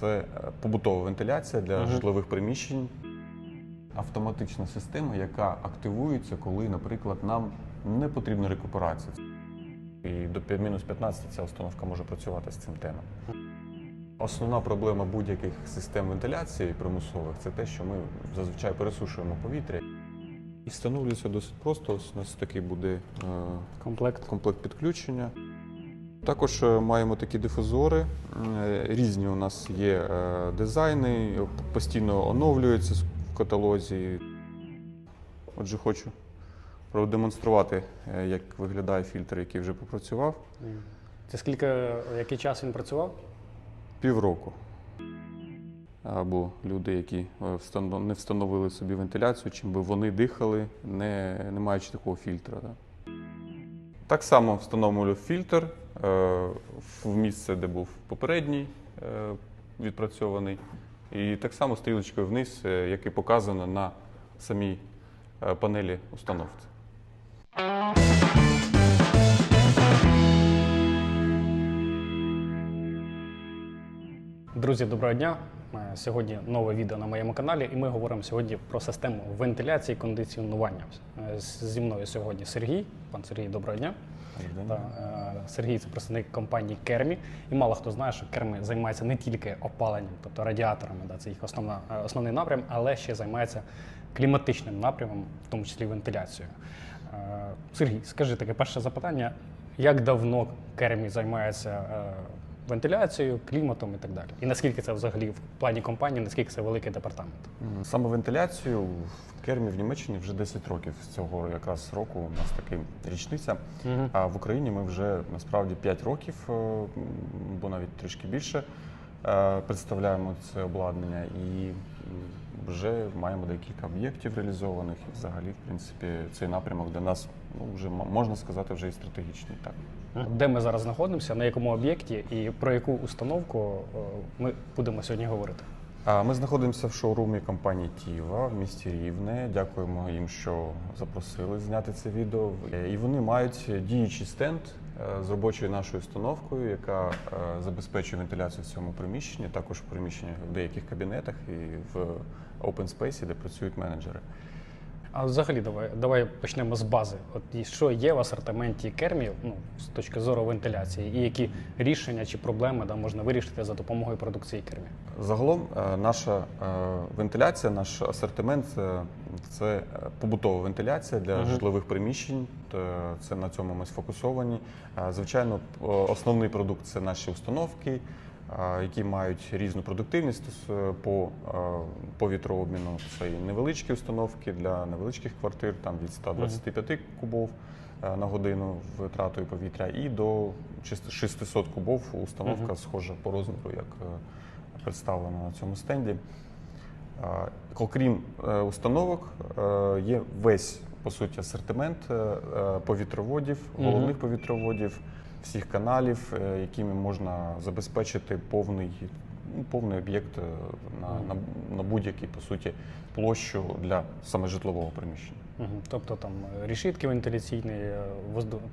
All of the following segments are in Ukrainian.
Це е, побутова вентиляція для Мгм. житлових приміщень. Автоматична система, яка активується, коли, наприклад, нам не потрібна рекуперація. І до мінус 15 ця установка може працювати з цим теном. Основна проблема будь-яких систем вентиляції примусових це те, що ми зазвичай пересушуємо повітря. І встановлюється досить просто. Ось у нас такий буде е, Комплект. комплект підключення. Також е, маємо такі дифузори. Е, Різні у нас є е, дизайни, постійно оновлюються в каталозі. Отже, хочу продемонструвати, як виглядає фільтр, який вже попрацював. Це скільки, який час він працював? Півроку. Або люди, які не встановили собі вентиляцію, чим би вони дихали, не, не маючи такого фільтра. Так само встановлюю фільтр в місце, де був попередній е, відпрацьований. І так само стрілочкою вниз, е, як і показано на самій е, панелі установки. Друзі, доброго дня. Е, Сьогодні нове відео на моєму каналі, і ми говоримо сьогодні про систему вентиляції і кондиціонування. Е, Зі мною сьогодні Сергій. Пан Сергій, доброго дня. Та, е, Сергій це представник компанії Кермі. І мало хто знає, що Кермі займається не тільки опаленням, тобто радіаторами, да, це їх основна, е, основний напрям, але ще займається кліматичним напрямом, в тому числі вентиляцією. Е, Сергій, скажи таке перше запитання: як давно Кермі займається вентиляцією, кліматом і так далі? І наскільки це взагалі в плані компанії, наскільки це великий департамент? Саме вентиляцію в Кермі в Німеччині вже 10 років. З цього якраз року у нас таки річниця. А в Україні ми вже насправді 5 років, е, бо навіть трішки більше, е, представляємо це обладнання і вже маємо декілька об'єктів реалізованих. І взагалі, в принципі, цей напрямок для нас ну, вже можна сказати вже і стратегічний. Так. Де ми зараз знаходимося, на якому об'єкті і про яку установку е, ми будемо сьогодні говорити? Ми знаходимося в шоурумі компанії Тіва в місті Рівне. Дякуємо їм, що запросили зняти це відео. І вони мають діючий стенд е, з робочою нашою установкою, яка е, забезпечує вентиляцію в цьому приміщенні, також в приміщенні в деяких кабінетах і в open space, де працюють менеджери. А взагалі, давай, давай почнемо з бази. От що є в асортименті кермів ну, з точки зору вентиляції, і які рішення чи проблеми да, можна вирішити за допомогою продукції кермів? Загалом е, наша е, вентиляція, наш асортимент е, це е, побутова вентиляція для Мгм. житлових приміщень. Це на цьому ми сфокусовані. Звичайно, основний продукт це наші установки, які мають різну продуктивність по, е, по вітрообміну. Це і невеличкі установки для невеличких квартир, там від 125 кубов е, на годину витратою повітря, і до 600 кубов установка схожа по розміру, як е, представлено на цьому стенді. Окрім е, установок, е, є весь по суті асортимент е, е, повітроводів, головних повітроводів, всіх каналів, е, якими можна забезпечити повний, ну, повний об'єкт е, на, на, на будь-який по суті площу для саме житлового приміщення. Угу. Тобто там е, рішітки вентиляційні, е,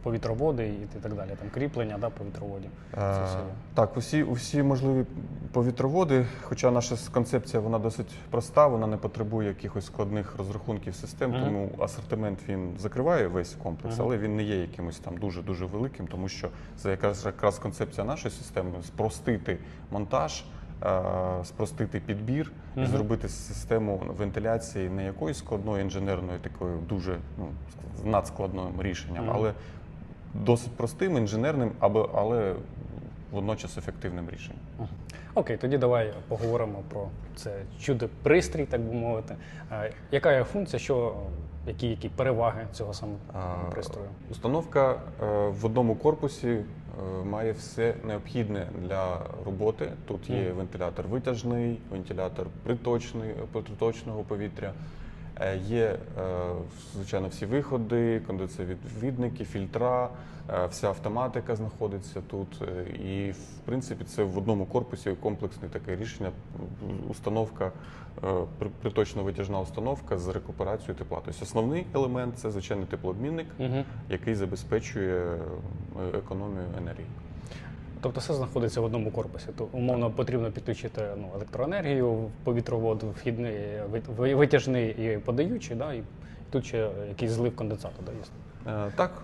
повітроводи і так далі, там кріплення да, повітроводів. Це все Е. Так, усі, усі можливі повітроводи, хоча наша концепція вона досить проста, вона не потребує якихось складних розрахунків систем, Мгм. тому асортимент він закриває весь комплекс, Мгм. але він не є якимось там дуже дуже великим, тому що це якраз якраз концепція нашої системи спростити монтаж. Е, Спростити підбір і Мгм. зробити систему вентиляції не якоюсь складною інженерною, такою дуже ну, надскладним рішенням, Мгм. але досить простим, інженерним, або, але водночас ефективним рішенням. Мгм. Окей, тоді давай поговоримо про це чудо пристрій, так би мовити. Е, Яка є функція, що які, які переваги цього самого пристрою? Установка е, в одному корпусі е, має все необхідне для роботи. Тут є вентилятор витяжний, вентилятор приточний, приточного повітря. Е, Є, е, звичайно, всі виходи, кондиціонвідники, фільтра, е, вся автоматика знаходиться тут. І, в принципі, це в одному корпусі комплексне таке рішення. Установка, приточно-витяжна установка з рекуперацією тепла. Тобто основний елемент це звичайний теплообмінник, Угу. який забезпечує економію енергії. Тобто все знаходиться в одному корпусі. То умовно потрібно підключити ну, електроенергію, повітровод, вхідний, ви- витяжний і подаючий, да, і тут ще якийсь злив конденсату да, є. Е, Так,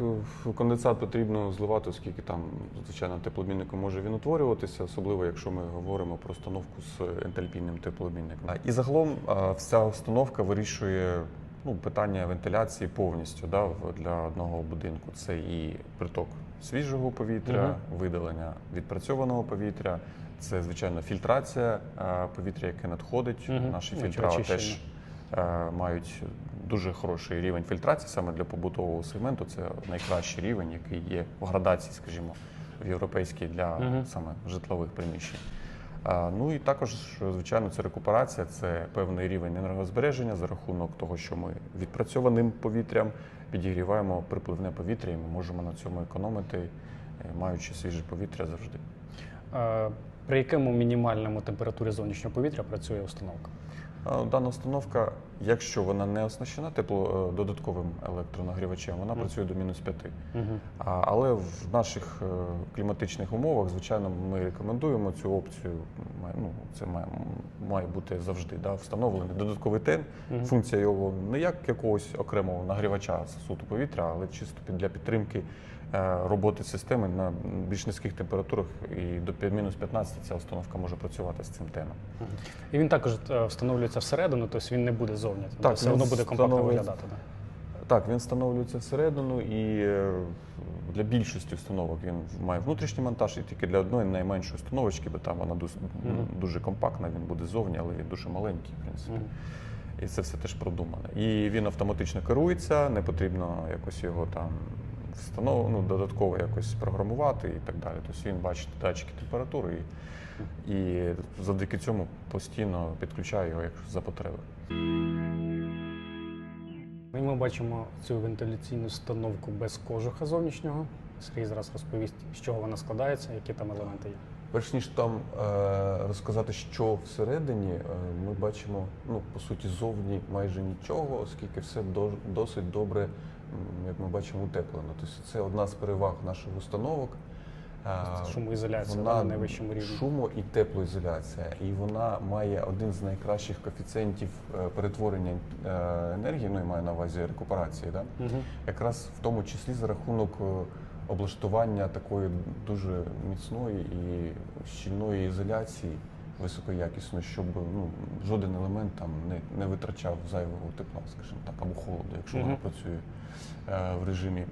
конденсат потрібно зливати, оскільки там, звичайно, теплообмінником може він утворюватися, особливо якщо ми говоримо про установку з ентальпійним теплообмінником. І загалом вся установка вирішує ну, питання вентиляції повністю да, для одного будинку. Це і приток свіжого повітря, видалення відпрацьованого повітря. Це, звичайно, фільтрація е, повітря, яке надходить. Мгм. Наші фільтра теж е, мають дуже хороший рівень фільтрації саме для побутового сегменту. Це найкращий рівень, який є в градації, скажімо, в європейській для Мгм. саме житлових приміщень. Ну і також, звичайно, це рекуперація, це певний рівень енергозбереження за рахунок того, що ми відпрацьованим повітрям підігріваємо припливне повітря, і ми можемо на цьому економити, е, маючи свіже повітря завжди. При якому мінімальному температурі зовнішнього повітря працює установка? Дана установка, якщо вона не оснащена тепло е, додатковим електронагрівачем, вона працює до мінус 5. А, Але в наших е, кліматичних умовах, звичайно, ми рекомендуємо цю опцію. Ну, це має, має бути завжди да, встановлений додатковий тен. Функція його не як якогось окремого нагрівача суто повітря, але чисто для підтримки роботи системи на більш низьких температурах і до мінус 15 ця установка може працювати з цим теном. І він також е, встановлюється всередину, тобто він не буде зовні. Тобто Так, все одно буде компактно встановлюється- виглядати. Да? Так, він встановлюється всередину і е, для більшості установок він має внутрішній монтаж і тільки для одної найменшої установочки, бо там вона дуже, дуже компактна, він буде ззовні, але він дуже маленький, в принципі. І це все теж продумане. І він автоматично керується, не потрібно якось його там встанов... ну, додатково якось програмувати і так далі. Тобто він бачить датчики температури і, і завдяки цьому постійно підключає його як за потреби. І ми бачимо цю вентиляційну установку без кожуха зовнішнього. Сергій зараз розповість, з чого вона складається, які там елементи є. Перш ніж там е, розказати, що всередині, е, ми бачимо, ну по суті, зовні майже нічого, оскільки все до, досить добре, як ми бачимо, утеплено. Тобто це одна з переваг наших установок. Е, Шумоізоляція вона на найвищому рівні. Шумо і теплоізоляція, і вона має один з найкращих коефіцієнтів перетворення енергії, ну і маю на увазі рекуперації. Да? Угу. якраз в тому числі за рахунок облаштування такої дуже міцної і щільної ізоляції високоякісної, щоб ну, жоден елемент там не, не витрачав зайвого тепла, скажімо так, або холоду, якщо Мгм. воно працює е, в режимі е,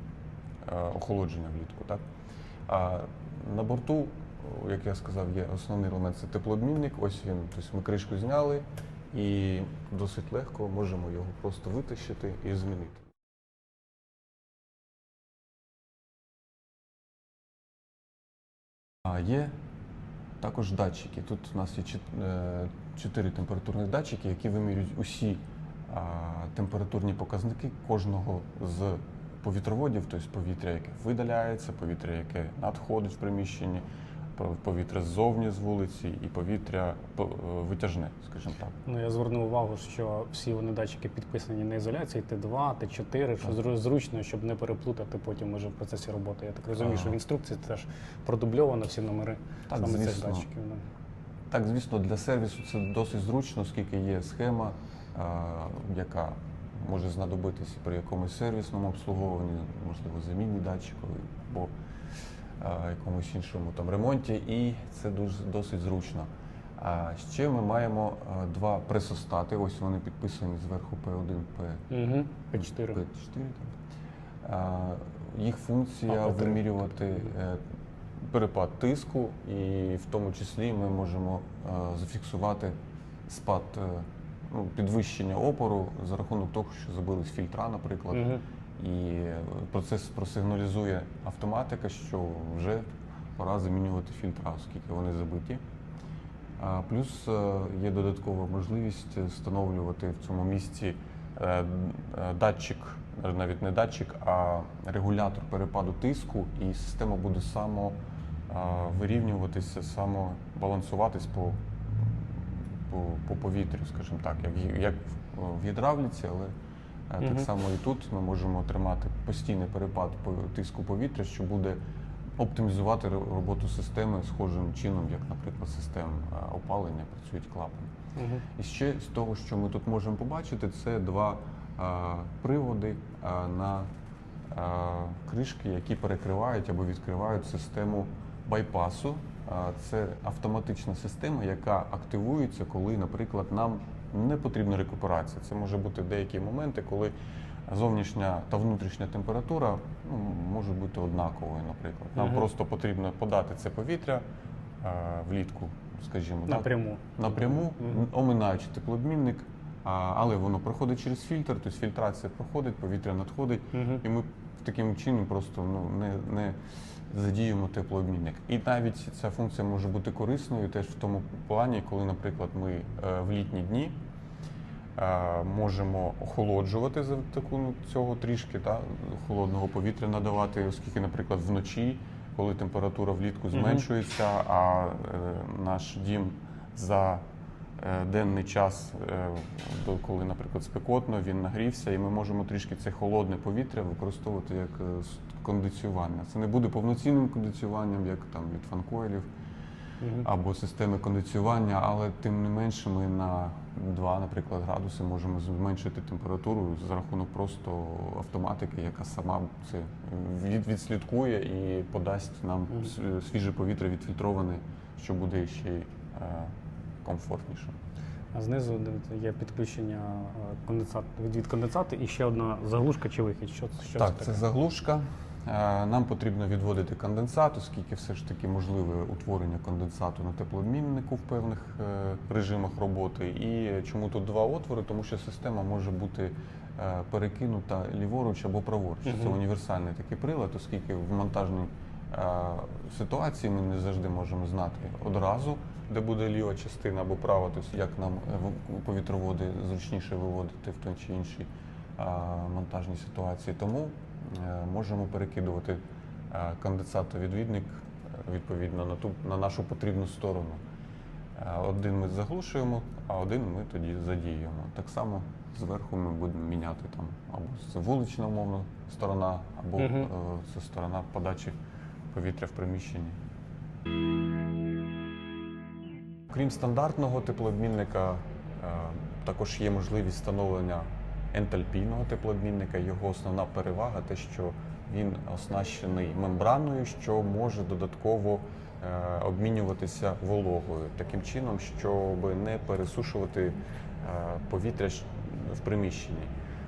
охолодження влітку. Так? А на борту, як я сказав, є основний елемент це теплообмінник. Ось він, тобто ми кришку зняли і досить легко можемо його просто витащити і змінити. А є також датчики. Тут у нас є е, чотири температурних датчики, які вимірюють усі температурні показники кожного з повітроводів, тобто повітря, яке видаляється, повітря, яке надходить в приміщенні, повітря ззовні з вулиці і повітря по- е, витяжне, скажімо так. Ну, я звернув увагу, що всі вони датчики підписані на ізоляції Т2, Т4, що зру- зручно, щоб не переплутати потім уже в процесі роботи. Я так розумію, Ага. що в інструкції теж продубльовано всі номери Так, саме цих датчиків. Так, звісно, для сервісу це досить зручно, оскільки є схема, а, яка може знадобитися при якомусь сервісному обслуговуванні, можливо, заміні а, якомусь іншому там ремонті, і це дуже досить зручно. А ще ми маємо два пресостати. Ось вони підписані зверху P1, P, Угу. П4. P4. там. Їх функція вимірювати е, перепад тиску, і в тому числі ми можемо е, зафіксувати спад е, ну, підвищення опору за рахунок того, що забились фільтра, наприклад. І е, процес просигналізує автоматика, що вже пора замінювати фільтра, оскільки вони забиті. Плюс е, є додаткова можливість встановлювати в цьому місці е, е, датчик, навіть не датчик, а регулятор перепаду тиску, і система буде само вирівнюватися, само балансуватись по, по, по повітрю, скажімо так, як, в гідравліці, але так само і тут ми можемо отримати постійний перепад тиску повітря, що буде оптимізувати роботу системи схожим чином, як, наприклад, систем е, опалення працюють клапани. Мгм. І ще з того, що ми тут можемо побачити, це два е, приводи е, на е, кришки, які перекривають або відкривають систему байпасу. Е, Це автоматична система, яка активується, коли, наприклад, нам не потрібна рекуперація. Це може бути деякі моменти, коли зовнішня та внутрішня температура ну, можуть бути однаковою, наприклад. Нам Мгм. просто потрібно подати це повітря е, влітку, скажімо, так, Напряму. напряму, Мгм. оминаючи теплообмінник, а, але воно проходить через фільтр, тобто фільтрація проходить, повітря надходить, Мгм. і ми таким чином просто ну, не, не задіємо теплообмінник. І навіть ця функція може бути корисною теж в тому плані, коли, наприклад, ми е, в літні дні. е, Можемо охолоджувати за таку ну, цього трішки та, холодного повітря надавати, оскільки, наприклад, вночі, коли температура влітку зменшується, а е, наш дім за е, денний час, е, коли, наприклад, спекотно, він нагрівся, і ми можемо трішки це холодне повітря використовувати як кондиціювання. Це не буде повноцінним кондиціюванням, як там від фанкойлів Мгм. або системи кондиціювання, але тим не менше ми на 2, наприклад, градуси можемо зменшити температуру за рахунок просто автоматики, яка сама це від- відслідкує і подасть нам свіже повітря відфільтроване, що буде ще й е, комфортніше. А знизу є підключення е, конденсат від, конденсату і ще одна заглушка чи вихід. Що, що так, це це заглушка. Е, Нам потрібно відводити конденсат, оскільки все ж таки можливе утворення конденсату на теплообміннику в певних е, режимах роботи. І чому тут два отвори? Тому що система може бути е, перекинута ліворуч або праворуч. Це універсальний такий прилад, оскільки в монтажній ситуації ми не завжди можемо знати одразу, де буде ліва частина або права, тобто як нам повітроводи зручніше виводити в той чи іншій монтажній ситуації. Тому можемо перекидувати е, конденсатовідвідник е, відповідно на ту на нашу потрібну сторону. Е, Один ми заглушуємо, а один ми тоді задіємо. Так само зверху ми будемо міняти там або це вулична умовно сторона, або е, це сторона подачі повітря в приміщенні. Крім стандартного теплообмінника, е, також є можливість встановлення ентальпійного теплообмінника. Його основна перевага те, що він оснащений мембраною, що може додатково е, обмінюватися вологою, таким чином, щоб не пересушувати е, повітря в приміщенні.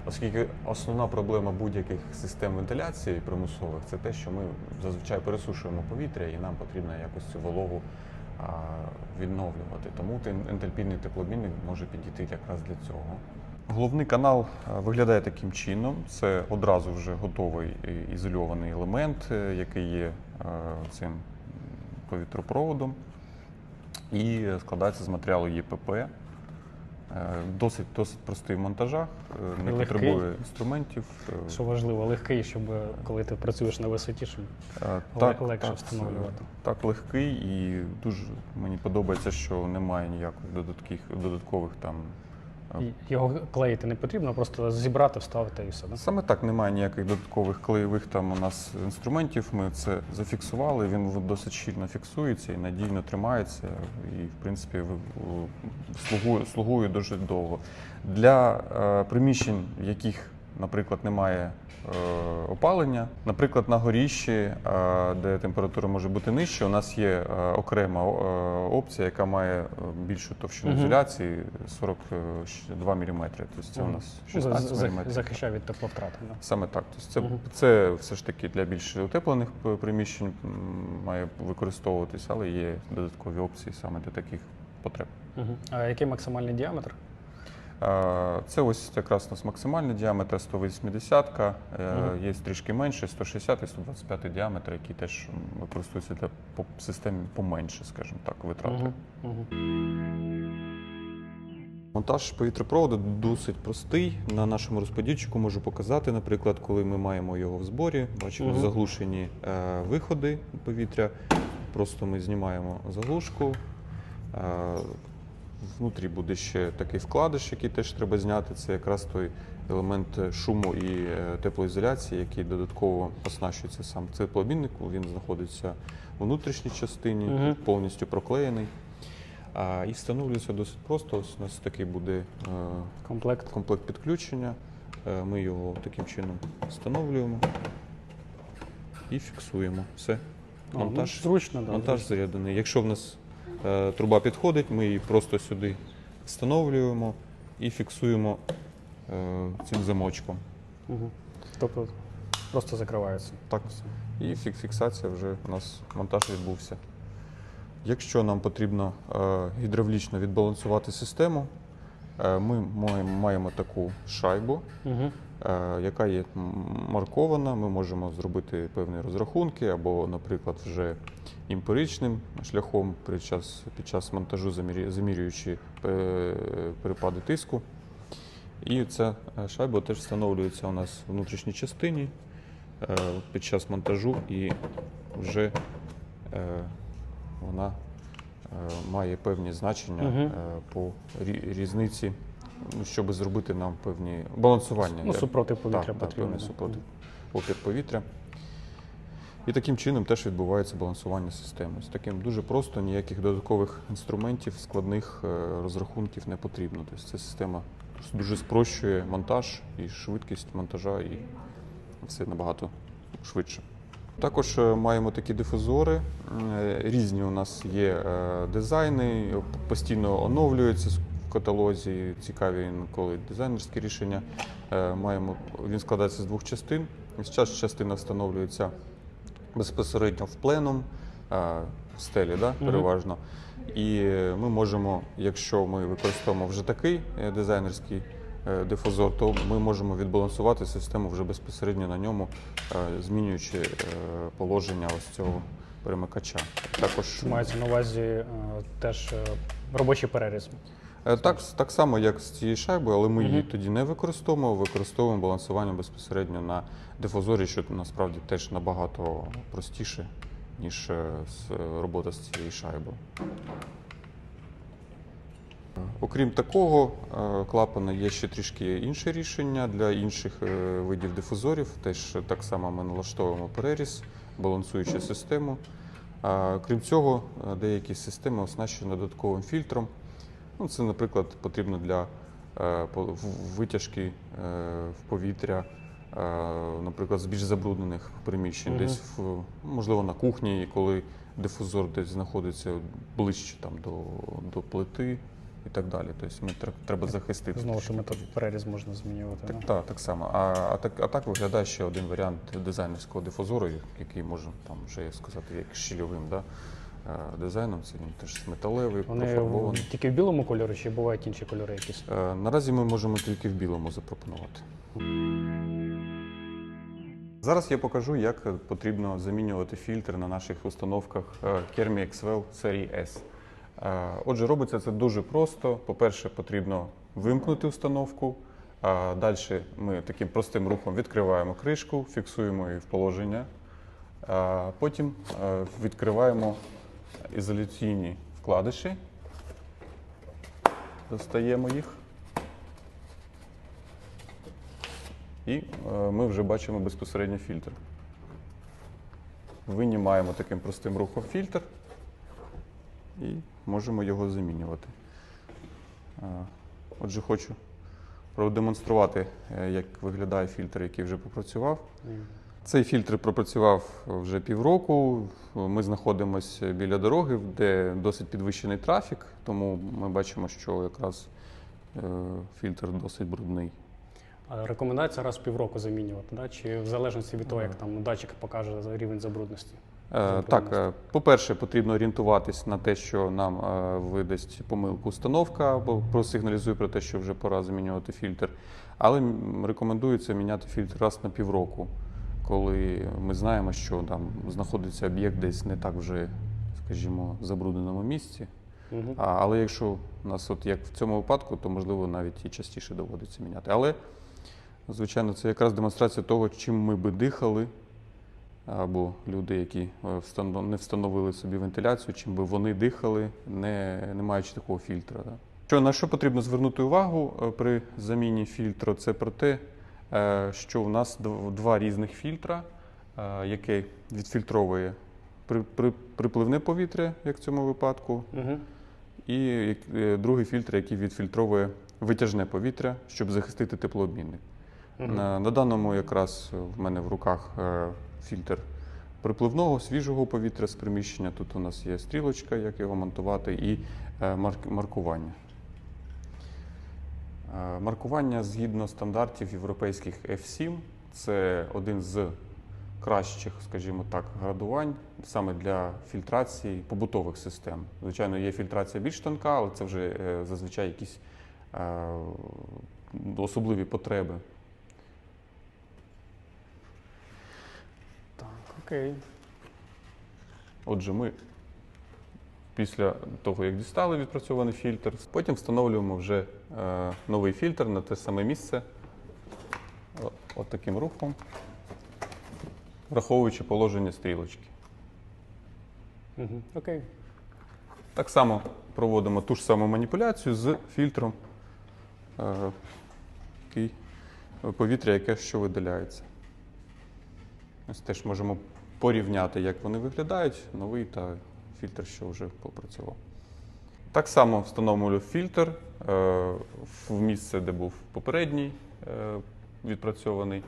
Оскільки основна проблема будь-яких систем вентиляції примусових це те, що ми зазвичай пересушуємо повітря, і нам потрібно якось цю вологу відновлювати. Тому ентальпійний теплообмінник може підійти якраз для цього. Головний канал е, виглядає таким чином. Це одразу вже готовий ізольований елемент, е, який є е, цим повітропроводом і складається з матеріалу ЄПП. Досить, досить простий в монтажах, не Легкий. потребує інструментів. Що важливо, легкий, щоб коли ти працюєш на висоті, щоб Ле- легше це- встановлювати. Так, легкий і дуже мені подобається, що немає ніяких додаткових, додаткових там. Його клеїти не потрібно, просто зібрати, вставити і все. Да? Саме так немає ніяких додаткових клеєвих там у нас інструментів. Ми це зафіксували. Він досить щільно фіксується і надійно тримається. І, в принципі, слугує, слугує дуже довго. Для е, приміщень, в яких, наприклад, немає е, опалення, наприклад, на горіщі, е, де температура може бути нижча, у нас є е, окрема е, опція, яка має е, більшу товщину Мгм. ізоляції 42 мм. Тобто це у Мгм. нас Ну, 16 мм. захищає від тепловтрати. Да? Саме так. Тобто це, Мгм. це все ж таки для більш утеплених п- приміщень м, має використовуватись, але є додаткові опції саме для таких потреб. А який максимальний діаметр? Це ось якраз у нас максимальний діаметр 180, е, є трішки менше, 160 і 125 діаметр, які теж м, використовуються для систем поменше, скажімо так, витрати. Монтаж повітропроводу досить простий. На нашому розподільчику можу показати, наприклад, коли ми маємо його в зборі, бачимо заглушені е, виходи повітря. Просто ми знімаємо заглушку, е, внутрі буде ще такий вкладиш, який теж треба зняти. Це якраз той елемент шуму і е, теплоізоляції, який додатково оснащується сам теплообмінник. Він знаходиться у внутрішній частині, Мгм. повністю проклеєний. А, і встановлюється досить просто. Ось у нас такий буде е, Комплект. комплект підключення. Е, Ми його таким чином встановлюємо і фіксуємо. Все. А, ну, зручно, да, монтаж зручно. заряджений. Якщо в нас труба підходить, ми її просто сюди встановлюємо і фіксуємо е, цим замочком. Угу. Тобто просто закривається. Так. І фік- фіксація вже у нас монтаж відбувся. Якщо нам потрібно е, гідравлічно відбалансувати систему, е, ми маємо, таку шайбу, Угу. е, яка є маркована. Ми можемо зробити певні розрахунки, або, наприклад, вже емпіричним шляхом під час, під час монтажу, замірюючи е, перепади тиску. І ця е, шайба теж встановлюється у нас в внутрішній частині е, під час монтажу, і вже вона має певні значення е, по різниці, ну, щоб зробити нам певні балансування. Ну, супротив повітря так, так, потрібно. певний супротив опір повітря. І таким чином теж відбувається балансування системи. З таким дуже просто, ніяких додаткових інструментів, складних е, розрахунків не потрібно. Тобто ця система дуже спрощує монтаж і швидкість монтажа, і все набагато швидше. Також е, маємо такі дифузори. Е, Різні у нас є дизайни, постійно оновлюються в каталозі, цікаві інколи дизайнерські рішення. Маємо, він складається з двох частин. Зараз частина встановлюється безпосередньо в пленум, е, в стелі, да, переважно. І ми можемо, якщо ми використовуємо вже такий е, дизайнерський е, дифузор, то ми можемо відбалансувати систему вже безпосередньо на ньому, змінюючи положення ось цього перемикача. Також Мається на увазі теж робочий переріз. Е, Так, так само, як з цією шайбою, але ми її тоді не використовуємо, використовуємо балансування безпосередньо на дифузорі, що насправді теж набагато простіше, ніж е, е, робота з цією шайбою. Окрім такого клапана, є ще трішки інше рішення для інших видів дифузорів. Теж так само ми налаштовуємо переріз, балансуючи систему. Крім цього, деякі системи оснащені додатковим фільтром. Ну, це, наприклад, потрібно для е, витяжки е, в повітря, е, наприклад, з більш забруднених приміщень, Мгм. десь в, можливо на кухні, коли дифузор десь знаходиться ближче там, до, до плити і так далі. Тобто ми треба захистити. Знову ж переріз можна змінювати. так, так, так само. А, а, так, а так виглядає ще один варіант дизайнерського дифузору, який може там вже як сказати, як щільовим да, дизайном. Це він теж металевий, Вони профарбований. тільки в білому кольорі чи бувають інші кольори якісь? Е, Наразі ми можемо тільки в білому запропонувати. Зараз я покажу, як потрібно замінювати фільтр на наших установках е, Kermi XWell серії S. Е, Отже, робиться це дуже просто. По-перше, потрібно вимкнути установку. Далі ми таким простим рухом відкриваємо кришку, фіксуємо її в положення. Е, Потім е, відкриваємо ізоляційні вкладиші, достаємо їх. І е, ми вже бачимо безпосередньо фільтр. Винімаємо таким простим рухом фільтр і можемо його замінювати. Е, Отже, хочу продемонструвати, е, як виглядає фільтр, який вже попрацював. Цей фільтр пропрацював вже півроку. Ми знаходимося біля дороги, де досить підвищений трафік, тому ми бачимо, що якраз е, фільтр досить брудний. Рекомендація раз в півроку замінювати, да? чи в залежності від того, як там датчик покаже рівень забрудності? Е, Так, е, по-перше, потрібно орієнтуватись на те, що нам видасть помилку установка або просигналізує про те, що вже пора замінювати фільтр. Але рекомендується міняти фільтр раз на півроку, коли ми знаємо, що там знаходиться об'єкт десь не так вже, скажімо, забрудненому місці. Угу. А, але якщо у нас, от як в цьому випадку, то можливо навіть і частіше доводиться міняти. Але, звичайно, це якраз демонстрація того, чим ми би дихали, або люди, які е, не встановили собі вентиляцію, чим би вони дихали, не, не маючи такого фільтра. Що, на що потрібно звернути увагу е, при заміні фільтру? Це про те, що у нас дв- два різних фільтра, е, яке відфільтровує при- при- припливне повітря, як в цьому випадку, Угу. і е, другий фільтр, який відфільтровує витяжне повітря, щоб захистити теплообмінник. На, на даному якраз е, в мене в руках е, фільтр припливного свіжого повітря з приміщення. Тут у нас є стрілочка, як його монтувати, і е, марк- маркування. Е, Маркування згідно стандартів європейських F7 це один з кращих, скажімо так, градувань саме для фільтрації побутових систем. Звичайно, є фільтрація більш тонка, але це вже е, зазвичай якісь е, особливі потреби. Так, окей. Отже, ми після того, як дістали відпрацьований фільтр, потім встановлюємо вже е, новий фільтр на те саме місце от таким рухом, враховуючи положення стрілочки. Окей. Так само проводимо ту ж саму маніпуляцію з фільтром е, повітря, яке що видаляється. Ось теж можемо порівняти, як вони виглядають, новий та фільтр, що вже попрацював. Так само встановлюю фільтр е, в місце, де був попередній е, відпрацьований.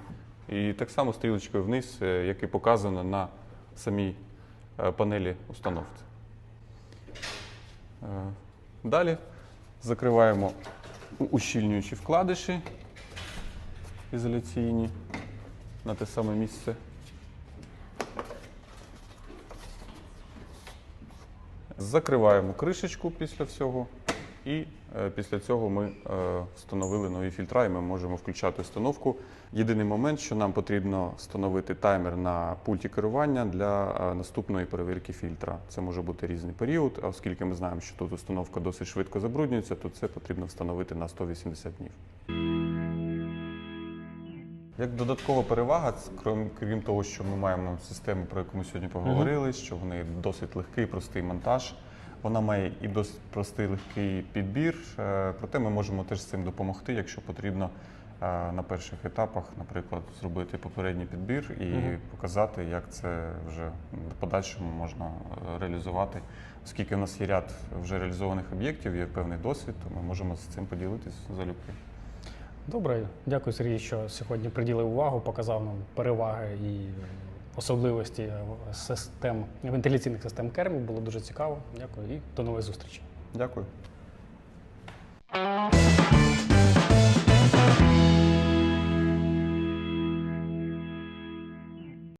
І так само стрілочкою вниз, е, як і показано на самій панелі установки. Далі закриваємо ущільнюючі вкладиші ізоляційні на те саме місце. Закриваємо кришечку після всього, і е, після цього ми е, встановили нові фільтра, і ми можемо включати установку. Єдиний момент, що нам потрібно встановити таймер на пульті керування для е, наступної перевірки фільтра. Це може бути різний період, оскільки ми знаємо, що тут установка досить швидко забруднюється, то це потрібно встановити на 180 днів. Як додаткова перевага, крім, крім того, що ми маємо систему, про яку ми сьогодні поговорили, що в неї досить легкий, простий монтаж. Вона має і досить простий легкий підбір. е, Проте ми можемо теж з цим допомогти, якщо потрібно е, на перших етапах, наприклад, зробити попередній підбір і Мгм. показати, як це вже в подальшому можна е, реалізувати. Оскільки в нас є ряд вже реалізованих об'єктів, є певний досвід, то ми можемо з цим поділитись залюбки. Добре, дякую, Сергій, що сьогодні приділив увагу, показав нам переваги і особливості систем вентиляційних систем кермів. Було дуже цікаво. Дякую і до нової зустрічі. Дякую.